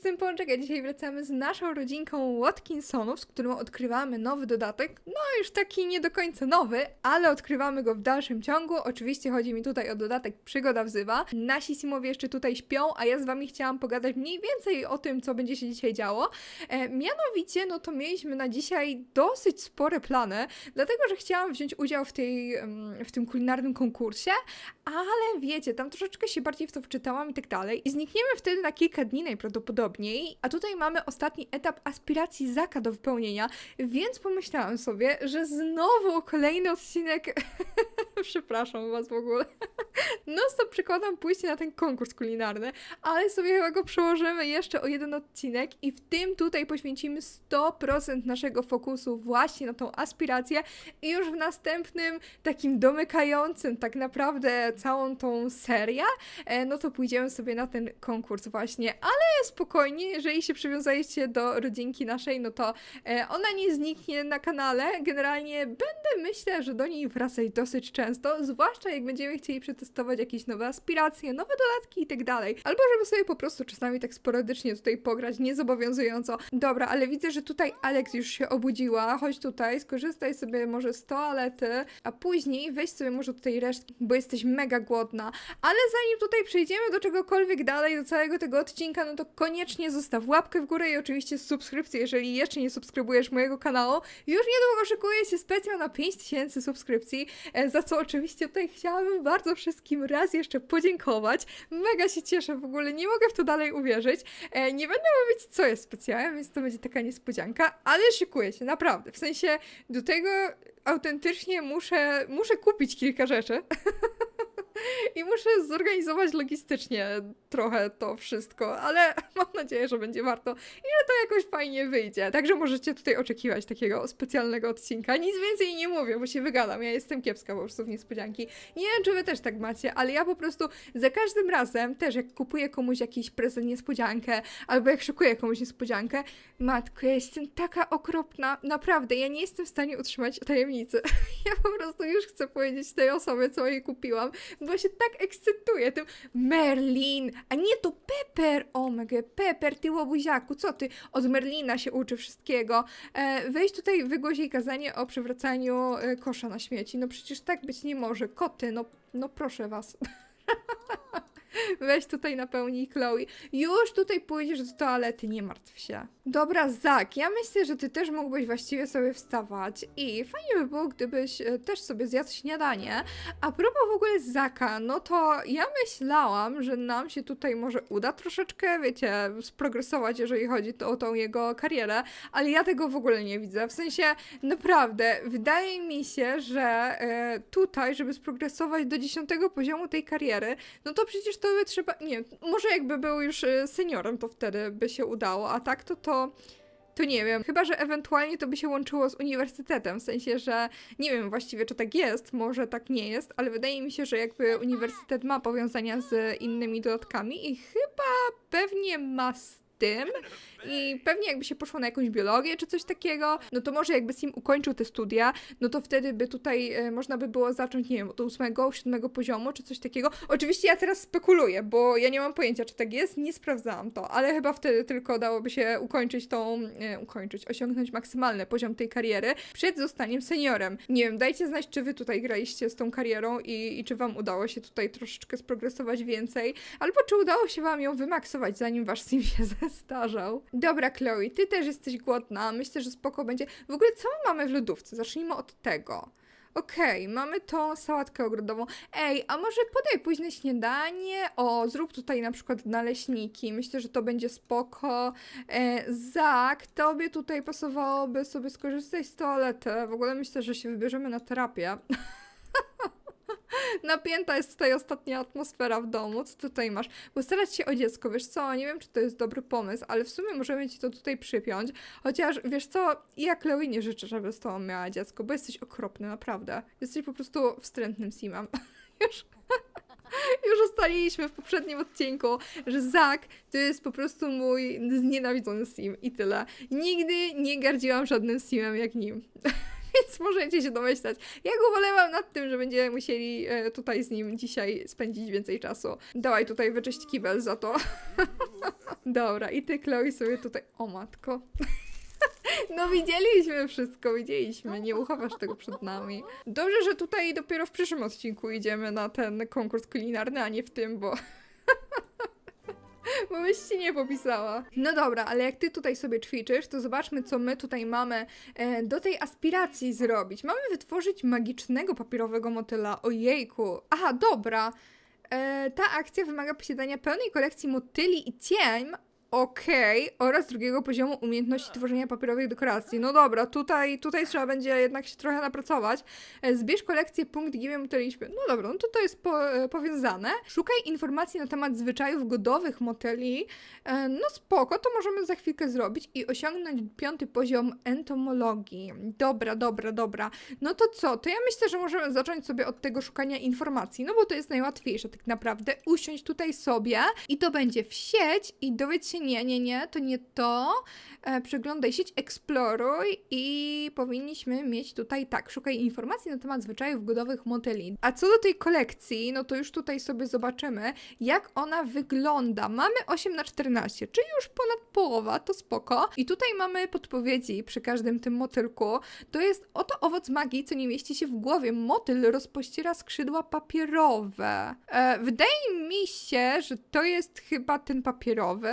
jestem Pączek, a dzisiaj wracamy z naszą rodzinką Watkinsonów, z którą odkrywamy nowy dodatek. No już taki nie do końca nowy, ale odkrywamy go w dalszym ciągu. Oczywiście chodzi mi tutaj o dodatek Przygoda wzywa. Nasi Simowie jeszcze tutaj śpią, a ja z wami chciałam pogadać mniej więcej o tym, co będzie się dzisiaj działo. E, mianowicie, no to mieliśmy na dzisiaj dosyć spore plany, dlatego że chciałam wziąć udział w, tej, em, w tym kulinarnym konkursie, ale wiecie, tam troszeczkę się bardziej w to wczytałam i tak dalej. I znikniemy wtedy na kilka dni najprawdopodobniej. A tutaj mamy ostatni etap aspiracji Zaka do wypełnienia, więc pomyślałam sobie, że znowu kolejny odcinek. Przepraszam was w ogóle. No stop przekładam pójście na ten konkurs kulinarny, ale sobie chyba go przełożymy jeszcze o jeden odcinek i w tym tutaj poświęcimy 100% naszego fokusu właśnie na tą aspirację i już w następnym takim domykającym tak naprawdę całą tą serię, e, no to pójdziemy sobie na ten konkurs właśnie, ale spokojnie, jeżeli się przywiązaliście do rodzinki naszej, no to e, ona nie zniknie na kanale, generalnie będę myślę, że do niej wracać dosyć często, zwłaszcza jak będziemy chcieli przetestować jakieś nowe aspiracje, nowe dodatki i tak dalej, albo żeby sobie po prostu czasami tak sporadycznie tutaj pograć, niezobowiązująco. Dobra, ale widzę, że tutaj Alex już się obudziła, chodź tutaj, skorzystaj sobie może z toalety, a później weź sobie może tutaj resztki, bo jesteś mega głodna, ale zanim tutaj przejdziemy do czegokolwiek dalej, do całego tego odcinka, no to koniecznie zostaw łapkę w górę i oczywiście subskrypcję, jeżeli jeszcze nie subskrybujesz mojego kanału. Już niedługo szykuje się specjal na 5000 subskrypcji, e, za co oczywiście tutaj chciałabym bardzo wszystkim raz jeszcze podziękować. Mega się cieszę w ogóle, nie mogę w to dalej uwierzyć. E, Nie będę mówić, co jest specjalem, więc to będzie taka niespodzianka, ale szykuję się, naprawdę. W sensie do tego autentycznie muszę, muszę kupić kilka rzeczy. I muszę zorganizować logistycznie trochę to wszystko, ale mam nadzieję, że będzie warto i że to jakoś fajnie wyjdzie. Także możecie tutaj oczekiwać takiego specjalnego odcinka. Nic więcej nie mówię, bo się wygadam. Ja jestem kiepska po prostu w niespodzianki. Nie wiem, czy wy też tak macie, ale ja po prostu za każdym razem, też jak kupuję komuś jakiś prezent niespodziankę, albo jak szykuję komuś niespodziankę, matko, ja jestem taka okropna. Naprawdę, ja nie jestem w stanie utrzymać tajemnicy. Ja po prostu już chcę powiedzieć tej osobie, co jej kupiłam, bo się tak ekscytuję tym. Merlin, a nie to Pepper, omega, Pepper, ty łobuziaku, co ty, od Merlina się uczy wszystkiego. E, weź tutaj wygłoś jej kazanie o przywracaniu e, kosza na śmieci, no przecież tak być nie może, koty, no, no proszę was. Weź tutaj napełnij Chloe. Już tutaj pójdziesz do toalety, nie martw się. Dobra, Zak, ja myślę, że ty też mógłbyś właściwie sobie wstawać i fajnie by było, gdybyś e, też sobie zjadł śniadanie. A propos w ogóle Zaka, no to ja myślałam, że nam się tutaj może uda troszeczkę, wiecie, sprogresować, jeżeli chodzi o tą jego karierę, ale ja tego w ogóle nie widzę. W sensie, naprawdę, wydaje mi się, że e, tutaj, żeby sprogresować do 10 poziomu tej kariery, no to przecież to by trzeba, nie może jakby był już e, seniorem, to wtedy by się udało, a tak to to... To nie wiem, chyba że ewentualnie to by się łączyło z uniwersytetem, w sensie, że nie wiem właściwie, czy tak jest, może tak nie jest, ale wydaje mi się, że jakby uniwersytet ma powiązania z innymi dodatkami i chyba pewnie ma tym i pewnie jakby się poszło na jakąś biologię czy coś takiego, no to może jakby Sim ukończył te studia, no to wtedy by tutaj e, można by było zacząć, nie wiem, od ósmego, siódmego poziomu czy coś takiego. Oczywiście ja teraz spekuluję, bo ja nie mam pojęcia, czy tak jest, nie sprawdzałam to, ale chyba wtedy tylko dałoby się ukończyć tą, e, ukończyć, osiągnąć maksymalny poziom tej kariery przed zostaniem seniorem. Nie wiem, dajcie znać, czy wy tutaj graliście z tą karierą i, i czy wam udało się tutaj troszeczkę sprogresować więcej, albo czy udało się wam ją wymaksować, zanim wasz sim się zestarzał. Dobra, Chloe, ty też jesteś głodna, myślę, że spoko będzie. W ogóle co my mamy w lodówce? Zacznijmy od tego. Okej, mamy tą sałatkę ogrodową. Ej, a może podaj późne śniadanie? O, zrób tutaj na przykład naleśniki. Myślę, że to będzie spoko. E, Zak, tobie tutaj pasowałoby sobie skorzystać z toalety. W ogóle myślę, że się wybierzemy na terapię. Napięta jest tutaj ostatnia atmosfera w domu. Co tutaj masz? Postarać się o dziecko, wiesz co? Nie wiem, czy to jest dobry pomysł, ale w sumie możemy ci to tutaj przypiąć. Chociaż, wiesz co? Ja Chloe nie życzę, żeby z tobą miała dziecko, bo jesteś okropny, naprawdę. Jesteś po prostu wstrętnym simem. Już... Już ustaliliśmy w poprzednim odcinku, że Zak to jest po prostu mój znienawidzony sim i tyle. Nigdy nie gardziłam żadnym simem jak nim. Więc możecie się domyślać. Ja go ubolewam nad tym, że będziemy musieli e, tutaj z nim dzisiaj spędzić więcej czasu. Dawaj tutaj wyczyść kibel za to. Dobra, i ty, Chloe, sobie tutaj... O matko. No widzieliśmy wszystko, widzieliśmy, nie uchowasz tego przed nami. Dobrze, że tutaj dopiero w przyszłym odcinku idziemy na ten konkurs kulinarny, a nie w tym, bo... Bo byś ci nie popisała. No dobra, ale jak ty tutaj sobie ćwiczysz, to zobaczmy, co my tutaj mamy e, do tej aspiracji zrobić. Mamy wytworzyć magicznego papierowego motyla. Ojejku. Aha, dobra. E, ta akcja wymaga posiadania pełnej kolekcji motyli i ciem. Okej, oraz drugiego poziomu umiejętności tworzenia papierowych dekoracji. No dobra, tutaj, tutaj trzeba będzie jednak się trochę napracować. E, Zbierz kolekcję punkt gimy motyliśmy. No dobra, no to to jest po, e, powiązane. Szukaj informacji na temat zwyczajów godowych motyli. E, No spoko, to możemy za chwilkę zrobić i osiągnąć piąty poziom entomologii. Dobra, dobra, dobra. No to co? To ja myślę, że możemy zacząć sobie od tego szukania informacji, no bo to jest najłatwiejsze tak naprawdę. Usiąść tutaj sobie i to będzie w sieć i dowiedz się, nie, nie, nie, to nie to. E, przeglądaj sieć, eksploruj i powinniśmy mieć tutaj tak, szukaj informacji na temat zwyczajów godowych motyli. A co do tej kolekcji, no to już tutaj sobie zobaczymy, jak ona wygląda. Mamy 8 na 14, czyli już ponad połowa, to spoko. I tutaj mamy podpowiedzi przy każdym tym motylku. To jest oto owoc magii, co nie mieści się w głowie. Motyl rozpościera skrzydła papierowe. E, wydaje mi się, że to jest chyba ten papierowy.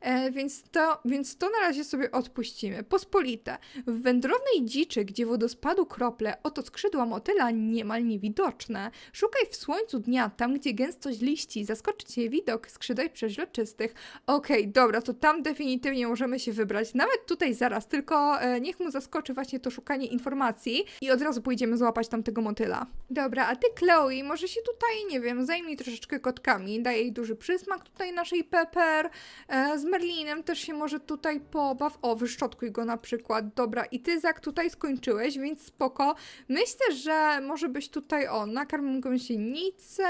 E, więc, to, więc to na razie sobie odpuścimy. Pospolite. W wędrownej dziczy, gdzie wodospadu krople, oto skrzydła motyla niemal niewidoczne. Szukaj w słońcu dnia, tam gdzie gęstość liści zaskoczy cię widok skrzydeł przeźroczystych. Okej, dobra, to tam definitywnie możemy się wybrać. Nawet tutaj zaraz, tylko e, niech mu zaskoczy właśnie to szukanie informacji i od razu pójdziemy złapać tamtego motyla. Dobra, a ty Chloe, może się tutaj, nie wiem, zajmij troszeczkę kotkami. Daj jej duży przysmak tutaj naszej Pepper. E, Merlinem też się może tutaj pobaw. O, wyszczotkuj go na przykład. Dobra, i ty Zak tutaj skończyłeś, więc spoko. Myślę, że może być tutaj o, nakarm gąsienicę.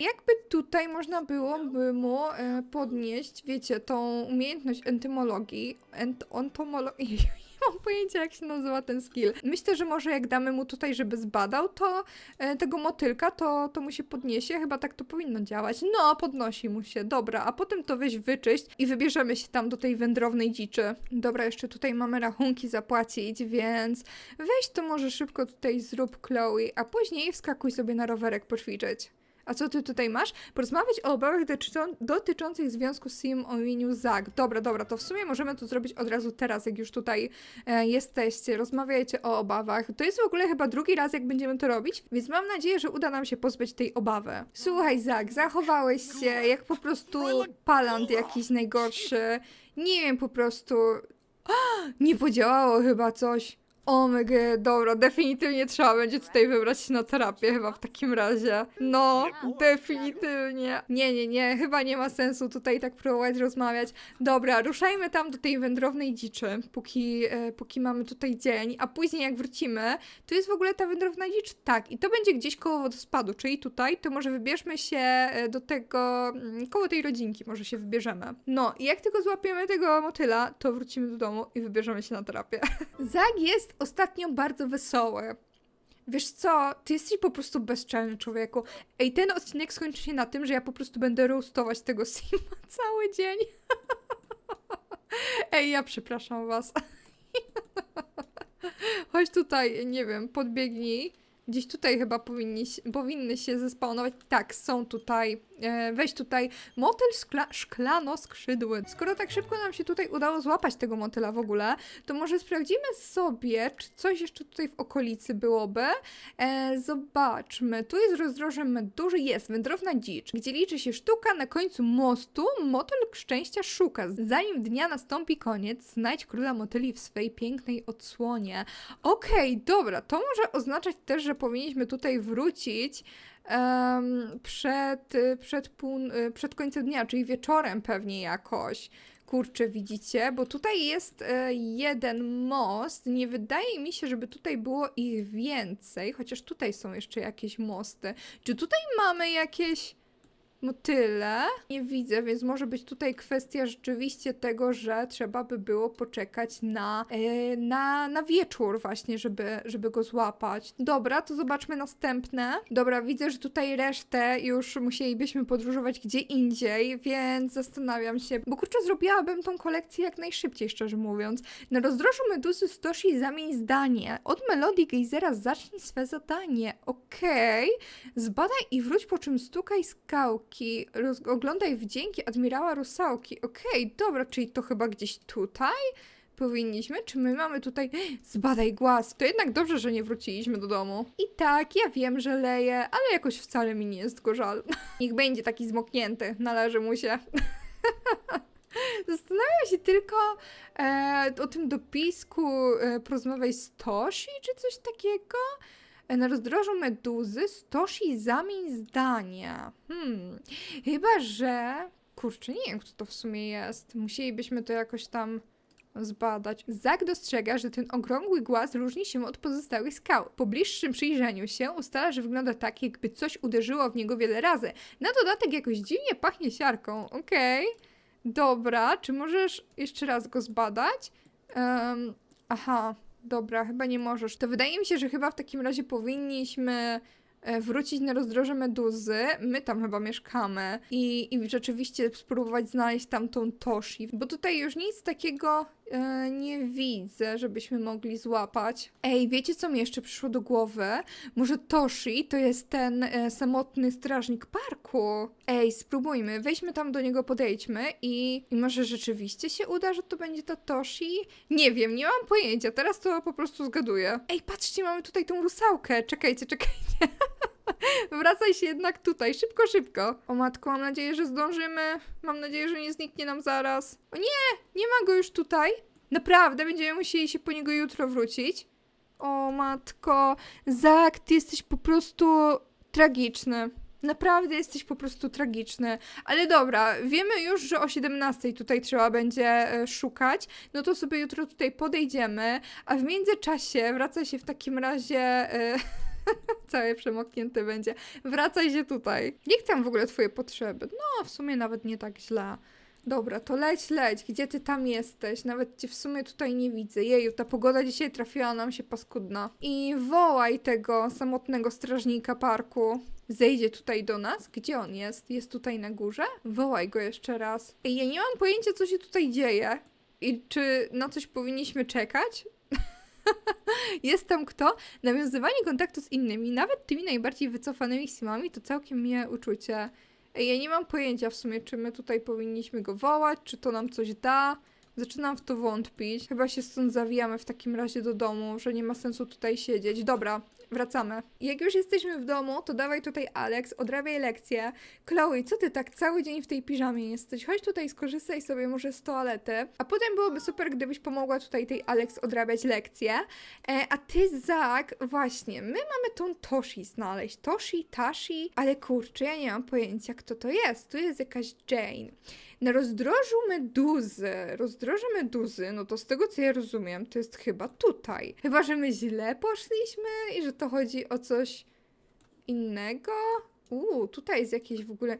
Jakby tutaj można byłoby mu e, podnieść, wiecie, tą umiejętność entymologii. Ent entomologii. Mam pojęcia, jak się nazywa ten skill. Myślę, że może jak damy mu tutaj, żeby zbadał, to e, tego motylka, to, to mu się podniesie. Chyba tak to powinno działać. No, podnosi mu się. Dobra, a potem to weź wyczyść i wybierzemy się tam do tej wędrownej dziczy. Dobra, jeszcze tutaj mamy rachunki zapłacić, więc weź to może szybko tutaj zrób Chloe, a później wskakuj sobie na rowerek poćwiczyć. A co ty tutaj masz? Porozmawiać o obawach dotyczą- dotyczących związku z Sim o imieniu Zag. Dobra, dobra, to w sumie możemy to zrobić od razu teraz, jak już tutaj e, jesteście. Rozmawiajcie o obawach. To jest w ogóle chyba drugi raz, jak będziemy to robić, więc mam nadzieję, że uda nam się pozbyć tej obawy. Słuchaj, Zag, zachowałeś się jak po prostu palant jakiś najgorszy. Nie wiem, po prostu... Nie podziałało chyba coś. Omega, dobra, definitywnie trzeba będzie tutaj wybrać się na terapię chyba w takim razie. No, definitywnie. Nie, nie, nie, chyba nie ma sensu tutaj tak próbować rozmawiać. Dobra, ruszajmy tam do tej wędrownej dziczy, póki, e, póki mamy tutaj dzień, a później jak wrócimy, to jest w ogóle ta wędrowna dzicz? Tak, i to będzie gdzieś koło wodospadu, czyli tutaj, to może wybierzmy się e, do tego, mm, koło tej rodzinki może się wybierzemy. No, i jak tylko złapiemy tego motyla, to wrócimy do domu i wybierzemy się na terapię. Zag jest ostatnio bardzo wesoły. Wiesz co, ty jesteś po prostu bezczelny człowieku. Ej, ten odcinek skończy się na tym, że ja po prostu będę roastować tego Sima cały dzień. Ej, ja przepraszam was. Chodź tutaj, nie wiem, podbiegnij. Gdzieś tutaj chyba powinni, powinny się zespawnować. Tak, są tutaj. E, weź tutaj motyl szklano-skrzydły. Skoro tak szybko nam się tutaj udało złapać tego motyla w ogóle, to może sprawdzimy sobie, czy coś jeszcze tutaj w okolicy byłoby. E, zobaczmy. Tu jest rozdroże meduży. Jest wędrowna dzicz, gdzie liczy się sztuka. Na końcu mostu motyl szczęścia szuka. Zanim dnia nastąpi koniec, znajdź króla motyli w swej pięknej odsłonie. Okej, dobra, to może oznaczać też, że powinniśmy tutaj wrócić em, przed, przed, pół, y, przed końcem dnia, czyli wieczorem pewnie jakoś. Kurczę, widzicie? Bo tutaj jest e, jeden most. Nie wydaje mi się, żeby tutaj było ich więcej, chociaż tutaj są jeszcze jakieś mosty. Czy tutaj mamy jakieś. Motyle. Nie widzę, więc może być tutaj kwestia rzeczywiście tego, że trzeba by było poczekać na, e, na, na wieczór właśnie, żeby, żeby go złapać. Dobra, to zobaczmy następne. Dobra, widzę, że tutaj resztę już musielibyśmy podróżować gdzie indziej, więc zastanawiam się, bo kurczę, zrobiłabym tą kolekcję jak najszybciej, szczerze mówiąc. Na rozdrożu meduzy Stoshi zamień zdanie. Od melodii gejzera zacznij swe zadanie. Okej. Zbadaj i wróć, po czym stukaj skałki. Roz- oglądaj wdzięki admirała Rusałki. Okej, dobra, czyli to chyba gdzieś tutaj? Powinniśmy? Czy my mamy tutaj. Zbadaj głaz. To jednak dobrze, że nie wróciliśmy do domu. I tak, ja wiem, że leje, ale jakoś wcale mi nie jest go żal. Niech będzie taki zmoknięty, należy mu się. Zastanawiam się tylko e, o tym dopisku e, porozmawiaj z Toshi, czy coś takiego. Na rozdrożu meduzy Stoshi zamień zdania. Hmm, chyba że... Kurczę, nie wiem, kto to w sumie jest. Musielibyśmy to jakoś tam zbadać. Zak dostrzega, że ten okrągły głaz różni się od pozostałych skał. Po bliższym przyjrzeniu się ustala, że wygląda tak, jakby coś uderzyło w niego wiele razy. Na dodatek jakoś dziwnie pachnie siarką. Okej. Dobra, czy możesz jeszcze raz go zbadać? Em, aha, dobra, chyba nie możesz. To wydaje mi się, że chyba w takim razie powinniśmy e, wrócić na rozdroże Meduzy. My tam chyba mieszkamy i, i rzeczywiście spróbować znaleźć tam tą Toshi, bo tutaj już nic takiego e, nie widzę, żebyśmy mogli złapać. Ej, wiecie co mi jeszcze przyszło do głowy? Może Toshi to jest ten e, samotny strażnik parku? Ej, spróbujmy, weźmy tam do niego, podejdźmy i, i może rzeczywiście się uda, że to będzie ta Toshi? Nie wiem, nie mam pojęcia, teraz to po prostu zgaduję. Ej, patrzcie, mamy tutaj tą rusałkę, czekajcie, czekajcie. Wracaj się jednak tutaj, szybko, szybko. O matko, mam nadzieję, że zdążymy. Mam nadzieję, że nie zniknie nam zaraz. O nie, nie ma go już tutaj. Naprawdę, będziemy musieli się po niego jutro wrócić. O matko, Zak, ty jesteś po prostu tragiczny. Naprawdę jesteś po prostu tragiczny. Ale dobra, wiemy już, że o 17 tutaj trzeba będzie e, szukać. No to sobie jutro tutaj podejdziemy, a w międzyczasie wraca się w takim razie. E, całe przemoknięte będzie. Wracaj się tutaj. Jak tam w ogóle twoje potrzeby? No, w sumie nawet nie tak źle. Dobra, to leć, leć. Gdzie ty tam jesteś? Nawet cię w sumie tutaj nie widzę. Jeju, ta pogoda dzisiaj trafiła nam się paskudna. I wołaj tego samotnego strażnika parku. Zejdzie tutaj do nas? Gdzie on jest? Jest tutaj na górze? Wołaj go jeszcze raz. Ej, ja nie mam pojęcia, co się tutaj dzieje. I czy na coś powinniśmy czekać? Jest tam kto? Nawiązywanie kontaktu z innymi, nawet tymi najbardziej wycofanymi simami, to całkiem miłe uczucie. Ja nie mam pojęcia w sumie, czy my tutaj powinniśmy go wołać, czy to nam coś da. Zaczynam w to wątpić. Chyba się stąd zawijamy w takim razie do domu, że nie ma sensu tutaj siedzieć. Dobra, wracamy. Jak już jesteśmy w domu, to dawaj tutaj Alex, odrabiaj lekcję. Chloe, co ty tak cały dzień w tej piżamie jesteś? Chodź tutaj, skorzystaj sobie może z toalety. A potem byłoby super, gdybyś pomogła tutaj tej Alex odrabiać lekcję. E, a ty, Zak, właśnie, my mamy tą Toshi znaleźć. Toshi, Tashi, ale kurczę, ja nie mam pojęcia, kto to jest. Tu jest jakaś Jane. Na rozdrożu meduzy, rozdroże meduzy, no to z tego co ja rozumiem, to jest chyba tutaj. Chyba, że my źle poszliśmy i że to chodzi o coś innego. Uuu, tutaj jest jakieś w ogóle.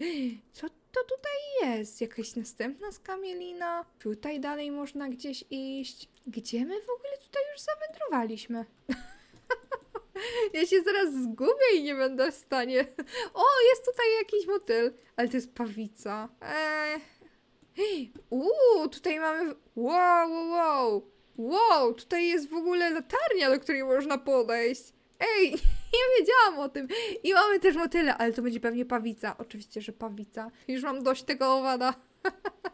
Co to tutaj jest? Jakaś następna skamielina? Tutaj dalej można gdzieś iść. Gdzie my w ogóle tutaj już zawędrowaliśmy? Ja się zaraz zgubię i nie będę w stanie. O, jest tutaj jakiś motyl, ale to jest pawica. Eee. Uuu, tutaj mamy. Wow, wow, wow. Wow, tutaj jest w ogóle latarnia, do której można podejść. Ej, nie wiedziałam o tym. I mamy też motyle, ale to będzie pewnie pawica. Oczywiście, że pawica. Już mam dość tego owada.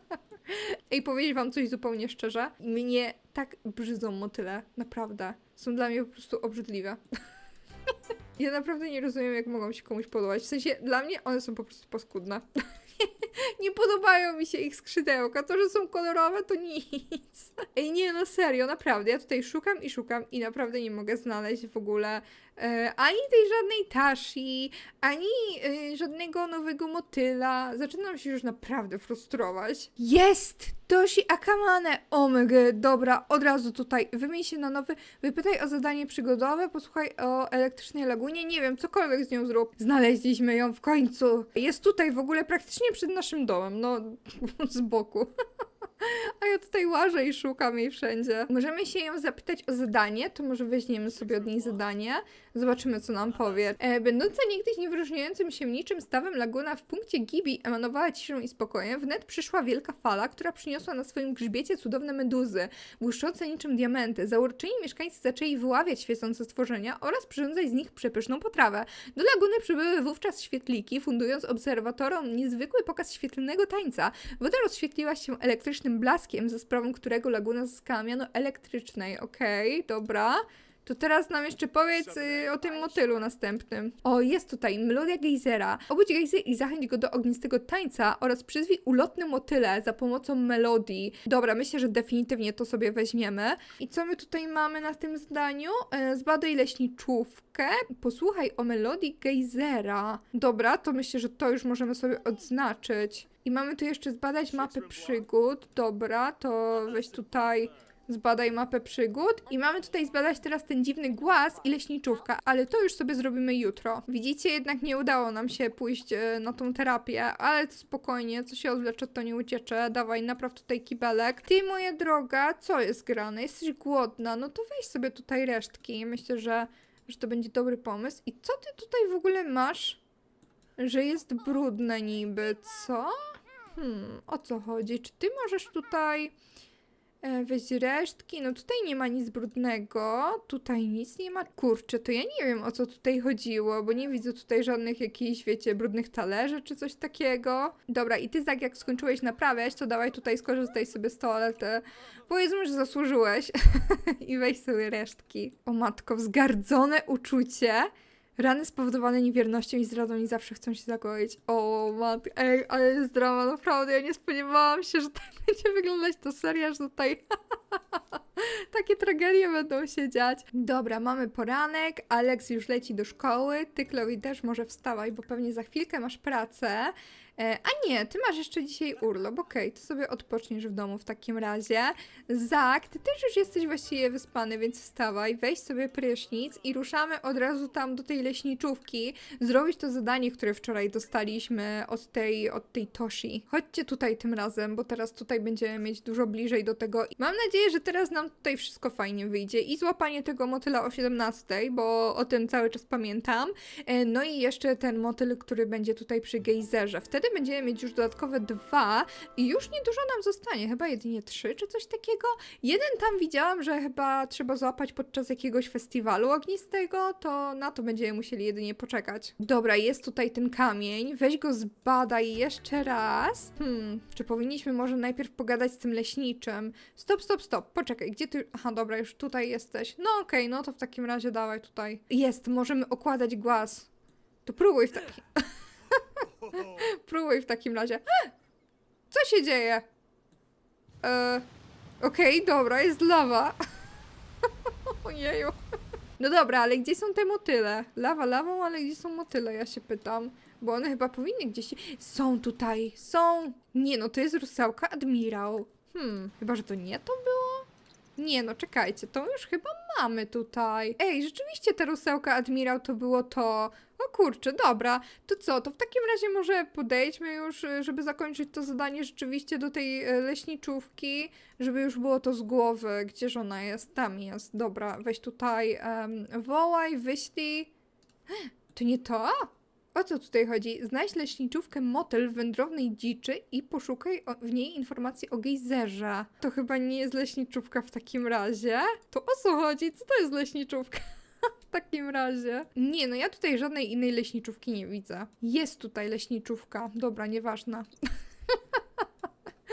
Ej, powiedzieć wam coś zupełnie szczerze. Mnie tak brzydzą motyle. Naprawdę. Są dla mnie po prostu obrzydliwe. Ja naprawdę nie rozumiem, jak mogą się komuś podobać. W sensie, dla mnie one są po prostu paskudne. nie podobają mi się ich skrzydełka. To, że są kolorowe, to nic. Ej, nie, no serio, naprawdę. Ja tutaj szukam i szukam i naprawdę nie mogę znaleźć w ogóle ani tej żadnej tashi, ani e, żadnego nowego motyla. Zaczynam się już naprawdę frustrować. Jest! Toshi Akamane! Omega, dobra, od razu tutaj. Wymień się na nowy. Wypytaj o zadanie przygodowe, posłuchaj o elektrycznej lagunie. Nie wiem, cokolwiek z nią zrób. Znaleźliśmy ją w końcu. Jest tutaj w ogóle praktycznie przed naszym domem. No, z boku. A ja tutaj łażę i szukam jej wszędzie. Możemy się ją zapytać o zadanie, to może weźmiemy sobie od niej zadanie. Zobaczymy, co nam powie. E, będąca niegdyś niewyróżniającym się niczym stawem laguna w punkcie Gibi emanowała ciszą i spokojem, wnet przyszła wielka fala, która przyniosła na swoim grzbiecie cudowne meduzy, błyszczące niczym diamenty. Zauroczeni mieszkańcy zaczęli wyławiać świecące stworzenia oraz przyrządzać z nich przepyszną potrawę. Do laguny przybyły wówczas świetliki, fundując obserwatorom niezwykły pokaz świetlnego tańca. Woda rozświetliła się elektrycznym blaskiem, za sprawą którego laguna zyskała miano elektrycznej. Okej, dobra. To teraz nam jeszcze powiedz y, o tym motylu następnym. O, jest tutaj melodia gejzera. Obudź gejzer i zachęć go do ognistego tańca oraz przyzwij ulotne motyle za pomocą melodii. Dobra, myślę, że definitywnie to sobie weźmiemy. I co my tutaj mamy na tym zdaniu? E, zbadaj leśniczówkę. Posłuchaj o melodii gejzera. Dobra, to myślę, że to już możemy sobie odznaczyć. I mamy tu jeszcze zbadać mapę przygód. Dobra, to weź tutaj Zbadaj mapę przygód. I mamy tutaj zbadać teraz ten dziwny głaz i leśniczówka, ale to już sobie zrobimy jutro. Widzicie, jednak nie udało nam się pójść e, na tą terapię, ale to spokojnie, co się odwlecze, to nie uciecze. Dawaj, napraw tutaj kibelek. Ty, moja droga, co jest grane? Jesteś głodna, no to weź sobie tutaj resztki. Myślę, że, że to będzie dobry pomysł. I co ty tutaj w ogóle masz? Że jest brudne niby, co? Hmm, o co chodzi? Czy ty możesz tutaj weź resztki? No tutaj nie ma nic brudnego, tutaj nic nie ma. Kurczę, to ja nie wiem o co tutaj chodziło, bo nie widzę tutaj żadnych jakichś, wiecie, brudnych talerzy czy coś takiego. Dobra, i ty tak jak skończyłeś naprawiać, to dawaj tutaj skorzystaj sobie z toalety. Powiedzmy, że zasłużyłeś i weź sobie resztki. O matko, wzgardzone uczucie. Rany spowodowane niewiernością i zdradą nie zawsze chcą się zagoić. O matko, ej, ale jest drama, naprawdę. Ja nie spodziewałam się, że tak będzie wyglądać to seria, że tutaj takie tragedie będą się dziać. Dobra, mamy poranek, Alex już leci do szkoły, ty Chloe też może wstawaj, bo pewnie za chwilkę masz pracę. E, a nie, ty masz jeszcze dzisiaj urlop, okej, to sobie odpoczniesz w domu w takim razie. Zak, ty też już jesteś właściwie wyspany, więc wstawaj, weź sobie prysznic i ruszamy od razu tam do tej leśniczówki, zrobić to zadanie, które wczoraj dostaliśmy od tej, od tej Toshi. Chodźcie tutaj tym razem, bo teraz tutaj będziemy mieć dużo bliżej do tego. Mam nadzieję, że teraz nam tutaj wszystko fajnie wyjdzie i złapanie tego motyla o 17, bo o tym cały czas pamiętam. E, No i jeszcze ten motyl, który będzie tutaj przy gejzerze. Wtedy będziemy mieć już dodatkowe dwa i już niedużo nam zostanie, chyba jedynie trzy czy coś takiego. Jeden tam widziałam, że chyba trzeba złapać podczas jakiegoś festiwalu ognistego, to na to będziemy musieli jedynie poczekać. Dobra, jest tutaj ten kamień, weź go zbadaj jeszcze raz. Hmm, czy powinniśmy może najpierw pogadać z tym leśniczym? Stop, stop, stop, poczekaj, gdzie ty... Aha, dobra, już tutaj jesteś. No okej, no to w takim razie dawaj tutaj. Jest, możemy okładać głaz. To próbuj w takim... Próbuj w takim razie. Co się dzieje? E, Okej, dobra, jest lawa. Ojeju. No dobra, ale gdzie są te motyle? Lawa lawą, ale gdzie są motyle, ja się pytam. Bo one chyba powinny gdzieś... Są tutaj, są! Nie no, to jest rusałka admirał. Hmm, chyba, że to nie to było? Nie no, czekajcie, to już chyba mamy tutaj. Ej, rzeczywiście ta rusełka admirał to było to. Kurczę, dobra. To co, to w takim razie może podejdźmy już, y, żeby zakończyć to zadanie rzeczywiście do tej y, leśniczówki, żeby już było to z głowy. Gdzież ona jest? Tam jest. Dobra, weź tutaj, em, wołaj, wyślij. To nie to? O co tutaj chodzi? Znajdź leśniczówkę motel w wędrownej dziczy i poszukaj o, w niej informacji o gejzerze. To chyba nie jest leśniczówka w takim razie. To o co chodzi? Co to jest leśniczówka? Takim razie. Nie, no ja tutaj żadnej innej leśniczówki nie widzę. Jest tutaj leśniczówka. Dobra, nieważne.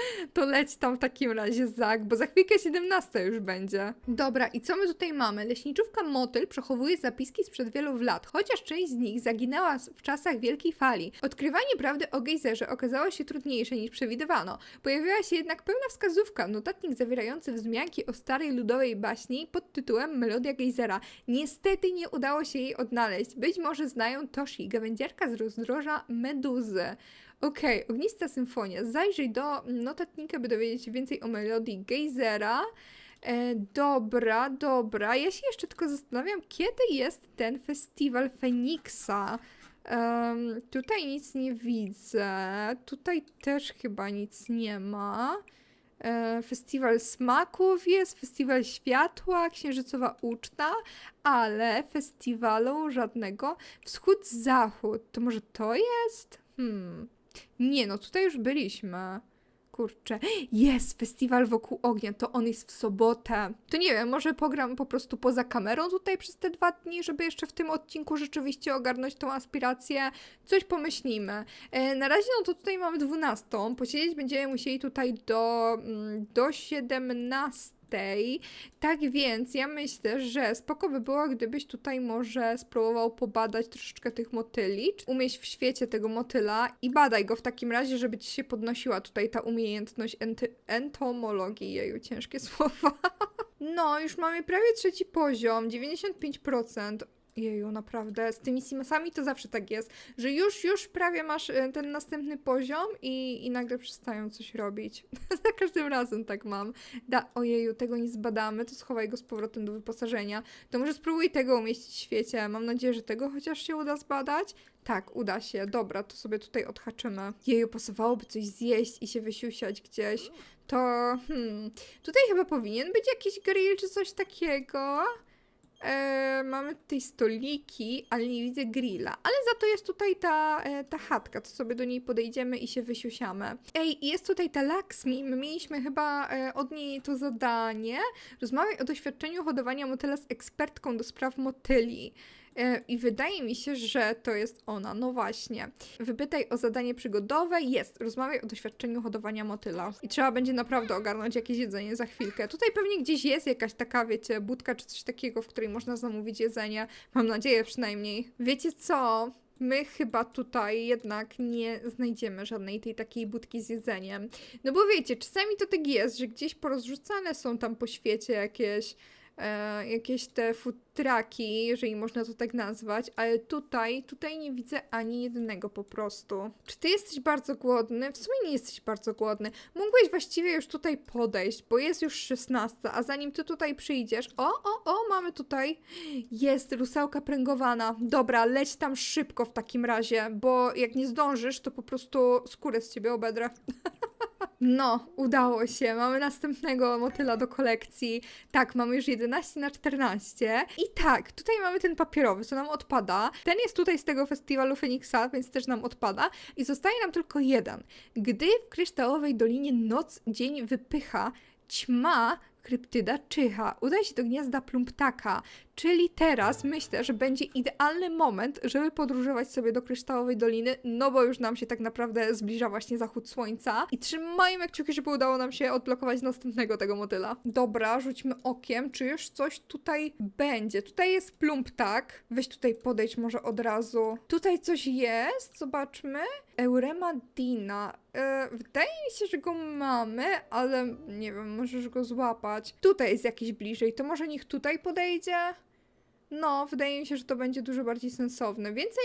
To leć tam w takim razie, Zak, bo za chwilkę 17 już będzie. Dobra, i co my tutaj mamy? Leśniczówka Motyl przechowuje zapiski sprzed wielu lat, chociaż część z nich zaginęła w czasach Wielkiej Fali. Odkrywanie prawdy o gejzerze okazało się trudniejsze niż przewidywano. Pojawiła się jednak pewna wskazówka, notatnik zawierający wzmianki o starej ludowej baśni pod tytułem Melodia Gejzera. Niestety nie udało się jej odnaleźć. Być może znają Toshi, gawędziarka z rozdroża Meduzy. Okej, Ognista Symfonia. Zajrzyj do notatnika, by dowiedzieć się więcej o melodii Geizera. E, dobra, dobra. Ja się jeszcze tylko zastanawiam, kiedy jest ten festiwal Feniksa. Em, tutaj nic nie widzę. Tutaj też chyba nic nie ma. E, festiwal smaków jest, festiwal światła, księżycowa uczta, ale festiwalu żadnego. Wschód-zachód, to może to jest? Hmm. Nie, no tutaj już byliśmy. Kurczę. Jest festiwal wokół ognia, to on jest w sobotę. To nie wiem, może pogram po prostu poza kamerą tutaj przez te dwa dni, żeby jeszcze w tym odcinku rzeczywiście ogarnąć tą aspirację. Coś pomyślimy. E, na razie, no to tutaj mamy 12. Posiedzieć będziemy musieli tutaj do, mm, do 17. Tak więc ja myślę, że spoko by było, gdybyś tutaj może spróbował pobadać troszeczkę tych motyli, umieść w świecie tego motyla i badaj go w takim razie, żeby ci się podnosiła tutaj ta umiejętność entomologii. Jeju, ciężkie słowa. No, już mamy prawie trzeci poziom, 95%. Jeju, naprawdę, z tymi simsami to zawsze tak jest, że już, już prawie masz e, ten następny poziom i, i nagle przestają coś robić. Za każdym razem tak mam. Da, ojeju, tego nie zbadamy, to schowaj go z powrotem do wyposażenia. To może spróbuj tego umieścić w świecie. Mam nadzieję, że tego chociaż się uda zbadać. Tak, uda się. Dobra, to sobie tutaj odhaczymy. Jeju, pasowałoby coś zjeść i się wysiusiać gdzieś. To, hmm, tutaj chyba powinien być jakiś grill czy coś takiego. E, mamy tutaj stoliki, ale nie widzę grilla. Ale za to jest tutaj ta, e, ta chatka, to sobie do niej podejdziemy i się wysiusiamy. Ej, jest tutaj ta Laksmi, my mieliśmy chyba e, od niej to zadanie. Rozmawiaj o doświadczeniu hodowania motyla z ekspertką do spraw motyli. E, I wydaje mi się, że to jest ona. No właśnie. Wypytaj o zadanie przygodowe. Jest. Rozmawiaj o doświadczeniu hodowania motyla. I trzeba będzie naprawdę ogarnąć jakieś jedzenie za chwilkę. Tutaj pewnie gdzieś jest jakaś taka, wiecie, budka czy coś takiego, w której można zamówić jedzenie. Mam nadzieję przynajmniej. Wiecie co? My chyba tutaj jednak nie znajdziemy żadnej tej takiej budki z jedzeniem. No bo wiecie, czasami to tak jest, że gdzieś porozrzucane są tam po świecie jakieś e, jakieś te food trucki, jeżeli można to tak nazwać, ale tutaj, tutaj nie widzę ani jednego po prostu. Czy ty jesteś bardzo głodny? W sumie nie jesteś bardzo głodny. Mógłbyś właściwie już tutaj podejść, bo jest już 16, a zanim ty tutaj przyjdziesz, o, o, o, mamy tutaj, jest rusałka pręgowana. Dobra, leć tam szybko w takim razie, bo jak nie zdążysz, to po prostu skórę z ciebie obedrę. No, udało się. Mamy następnego motyla do kolekcji. Tak, mamy już 11 na 14. I tak, tutaj mamy ten papierowy, co nam odpada. Ten jest tutaj z tego festiwalu Feniksa, więc też nam odpada. I zostaje nam tylko jeden. Gdy w kryształowej dolinie noc dzień wypycha, ćma kryptyda czyha. Udaj się do gniazda plumptaka. Czyli teraz myślę, że będzie idealny moment, żeby podróżować sobie do Kryształowej Doliny, no bo już nam się tak naprawdę zbliża właśnie zachód słońca. I trzymajmy kciuki, żeby udało nam się odblokować następnego tego motyla. Dobra, rzućmy okiem, czy już coś tutaj będzie. Tutaj jest plumptak. Weź tutaj podejdź może od razu. Tutaj coś jest, zobaczmy. Eurema Dina. E, wydaje mi się, że go mamy, ale nie wiem, możesz go złapać. Tutaj jest jakiś bliżej, to może niech tutaj podejdzie? No, wydaje mi się, że to będzie dużo bardziej sensowne. Więcej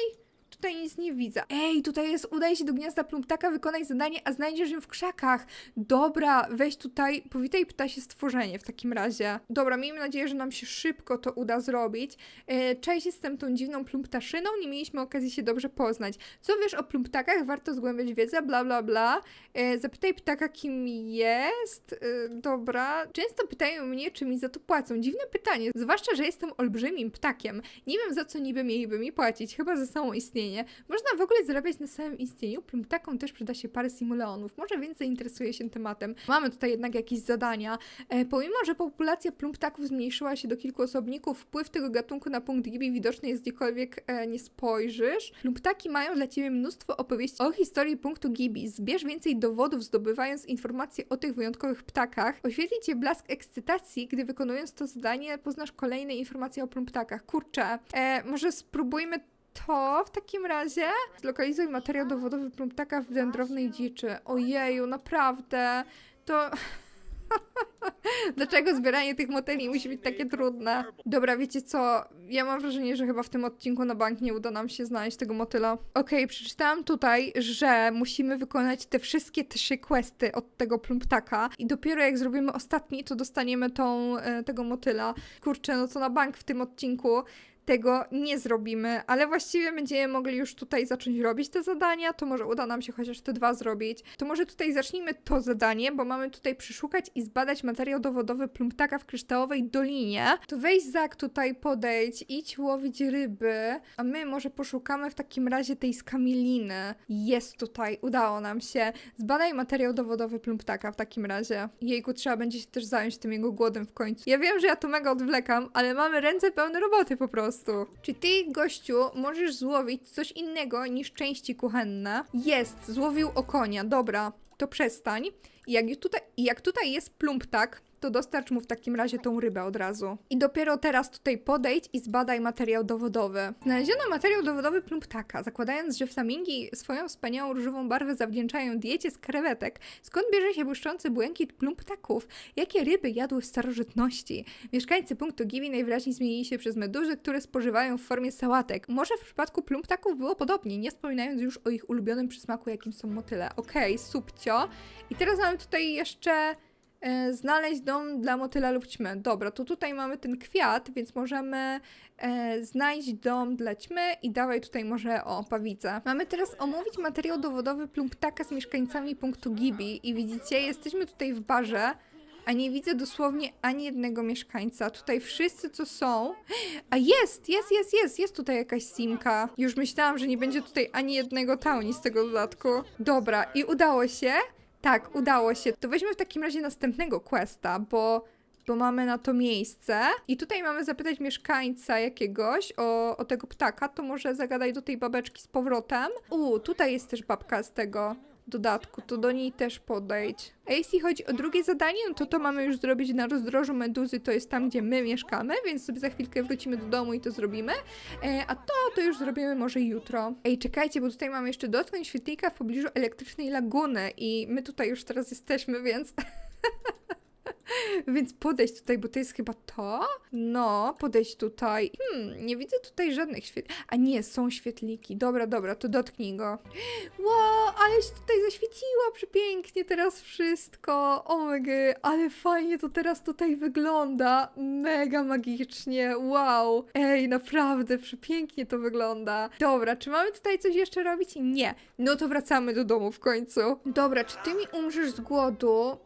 tutaj nic nie widzę. Ej, tutaj jest, udaj się do gniazda plumptaka, wykonaj zadanie, a znajdziesz ją w krzakach. Dobra, weź tutaj, powitaj ptasie stworzenie w takim razie. Dobra, miejmy nadzieję, że nam się szybko to uda zrobić. E, cześć, jestem tą dziwną plumptaszyną, nie mieliśmy okazji się dobrze poznać. Co wiesz o plumptakach? Warto zgłębiać wiedzę, bla bla bla. E, zapytaj ptaka, kim jest. E, dobra. Często pytają mnie, czy mi za to płacą. Dziwne pytanie, zwłaszcza, że jestem olbrzymim ptakiem. Nie wiem, za co niby mieliby mi płacić, chyba za samo istnienie istnienie. Można w ogóle zarabiać na samym istnieniu. Plumptakom też przyda się parę simuleonów. Może więcej interesuje się tematem. Mamy tutaj jednak jakieś zadania. E, pomimo, że populacja plumptaków zmniejszyła się do kilku osobników, wpływ tego gatunku na punkt Gibi widoczny jest gdziekolwiek e, nie spojrzysz. Plumptaki mają dla Ciebie mnóstwo opowieści o historii punktu Gibi. Zbierz więcej dowodów, zdobywając informacje o tych wyjątkowych ptakach. Oświetli Cię blask ekscytacji, gdy wykonując to zadanie poznasz kolejne informacje o plumptakach. Kurczę, e, może spróbujmy to w takim razie. Zlokalizuj materiał dowodowy plumptaka w wędrownej dziczy. Ojeju, naprawdę. To... Dlaczego zbieranie tych moteli musi być takie trudne? Dobra, wiecie co? Ja mam wrażenie, że chyba w tym odcinku na bank nie uda nam się znaleźć tego motyla. Okej, przeczytałam tutaj, że musimy wykonać te wszystkie trzy questy od tego plumptaka i dopiero jak zrobimy ostatni, to dostaniemy tą, e, tego motyla. Kurczę, no to na bank w tym odcinku tego nie zrobimy, ale właściwie będziemy mogli już tutaj zacząć robić te zadania, to może uda nam się chociaż te dwa zrobić. To może tutaj zacznijmy to zadanie, bo mamy tutaj przeszukać i zbadać materiał dowodowy plumptaka w kryształowej dolinie. To weź Zak tutaj podejdź, idź łowić ryby, a my może poszukamy w takim razie tej skamieliny. Jest tutaj, udało nam się. Zbadaj materiał dowodowy plumptaka w takim razie. Jejku, trzeba będzie się też zająć tym jego głodem w końcu. Ja wiem, że ja to mega odwlekam, ale mamy ręce pełne roboty po prostu. Czy ty, gościu, możesz złowić coś innego niż części kuchenne? Jest, złowił okonia, dobra, to przestań. Jak tutaj, i jak tutaj jest plumptak, to dostarcz mu w takim razie tą rybę od razu. I dopiero teraz tutaj podejdź i zbadaj materiał dowodowy. Znaleziono materiał dowodowy plumptaka, zakładając, że flamingi swoją wspaniałą różową barwę zawdzięczają diecie z krewetek. Skąd bierze się błyszczący błękit plumptaków? Jakie ryby jadły w starożytności? Mieszkańcy punktu Gibi najwyraźniej zmienili się przez meduzy, które spożywają w formie sałatek. Może w przypadku plumptaków było podobnie, nie wspominając już o ich ulubionym przysmaku, jakim są motyle. Okej, subcio. I teraz mamy tutaj jeszcze e, znaleźć dom dla motyla lub ćmy. Dobra, to tutaj mamy ten kwiat, więc możemy e, znaleźć dom dla ćmy i dawaj tutaj może o pawicę. Mamy teraz omówić materiał dowodowy plumptaka z mieszkańcami punktu Gibi i widzicie, jesteśmy tutaj w barze, a nie widzę dosłownie ani jednego mieszkańca. Tutaj wszyscy co są. A jest, jest, jest, jest, jest tutaj jakaś simka. Już myślałam, że nie będzie tutaj ani jednego towni z tego dodatku. Dobra, i udało się. Tak, udało się. To weźmy w takim razie następnego questa, bo, bo mamy na to miejsce. I tutaj mamy zapytać mieszkańca jakiegoś o, o tego ptaka, to może zagadaj do tej babeczki z powrotem. U, tutaj jest też babka z tego dodatku, to do niej też podejdź. A jeśli chodzi o drugie zadanie, no to to mamy już zrobić na rozdrożu Meduzy, to jest tam, gdzie my mieszkamy, więc sobie za chwilkę wrócimy do domu i to zrobimy. E, a to, to już zrobimy może jutro. Ej, czekajcie, bo tutaj mamy jeszcze dotknąć świetlika w pobliżu elektrycznej laguny i my tutaj już teraz jesteśmy, więc... Więc podejść tutaj, bo to jest chyba to? No, podejść tutaj. Hmm, nie widzę tutaj żadnych świetli. A nie, są świetliki. Dobra, dobra, to dotknij go. Wow, ale się tutaj zaświeciło przepięknie teraz wszystko. Omega, ale fajnie to teraz tutaj wygląda. Mega magicznie. Wow. Ej, naprawdę przepięknie to wygląda. Dobra, czy mamy tutaj coś jeszcze robić? Nie. No to wracamy do domu w końcu. Dobra, czy ty mi umrzesz z głodu?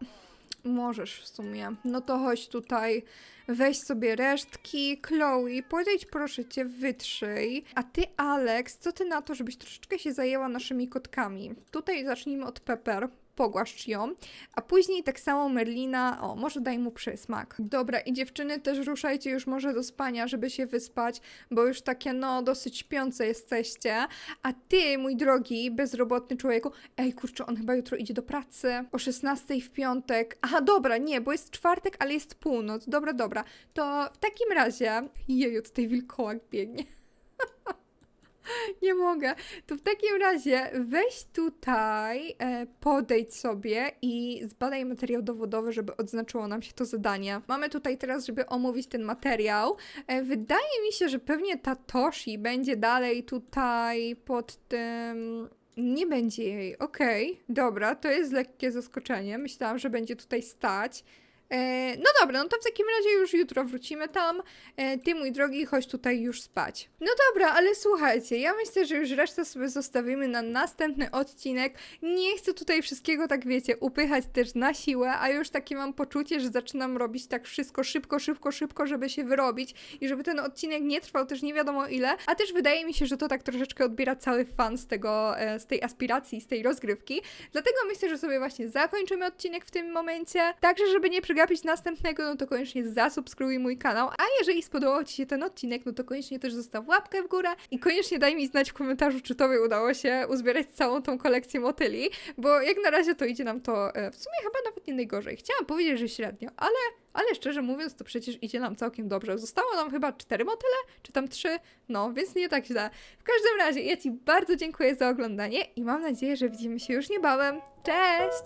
Możesz w sumie. No to chodź tutaj, weź sobie resztki. Chloe, podejdź proszę cię, wytrzyj. A ty, Alex, co ty na to, żebyś troszeczkę się zajęła naszymi kotkami? Tutaj zacznijmy od Pepper. Pogłaszcz ją, a później tak samo Merlina, o, może daj mu przysmak. Dobra, i dziewczyny też ruszajcie już może do spania, żeby się wyspać, bo już takie, no, dosyć śpiące jesteście. A ty, mój drogi, bezrobotny człowieku, ej, kurczę, on chyba jutro idzie do pracy o 16 w piątek. Aha, dobra, nie, bo jest czwartek, ale jest północ. Dobra, dobra. To w takim razie, jeju, tutaj wilkołak biegnie. Nie mogę. To w takim razie weź tutaj, e, podejdź sobie i zbadaj materiał dowodowy, żeby odznaczyło nam się to zadanie. Mamy tutaj teraz, żeby omówić ten materiał. E, wydaje mi się, że pewnie ta Toshi będzie dalej tutaj pod tym. Nie będzie jej, okej, dobra, to jest lekkie zaskoczenie. Myślałam, że będzie tutaj stać. E, no dobra, no to w takim razie już jutro wrócimy tam. E, ty, mój drogi, chodź tutaj już spać. No dobra, ale słuchajcie, ja myślę, że już resztę sobie zostawimy na następny odcinek. Nie chcę tutaj wszystkiego, tak wiecie, upychać też na siłę, a już takie mam poczucie, że zaczynam robić tak wszystko szybko, szybko, szybko, żeby się wyrobić i żeby ten odcinek nie trwał też nie wiadomo ile, a też wydaje mi się, że to tak troszeczkę odbiera cały fan z tego, e, z tej aspiracji, z tej rozgrywki. Dlatego myślę, że sobie właśnie zakończymy odcinek w tym momencie. Także, żeby nie przegapić następnego, no to koniecznie zasubskrybuj mój kanał. A jeżeli spodobał Ci się ten odcinek, no to koniecznie też zostaw łapkę w górę i koniecznie daj mi znać w komentarzu, czy Tobie udało się uzbierać całą tą kolekcję motyli, bo jak na razie to idzie nam to e, w sumie chyba nawet nie najgorzej. Chciałam powiedzieć, że średnio, ale, ale szczerze mówiąc, to przecież idzie nam całkiem dobrze. Zostało nam chyba cztery motyle, czy tam trzy, no, więc nie tak źle. W każdym razie, ja Ci bardzo dziękuję za oglądanie i mam nadzieję, że widzimy się już niebawem. Cześć!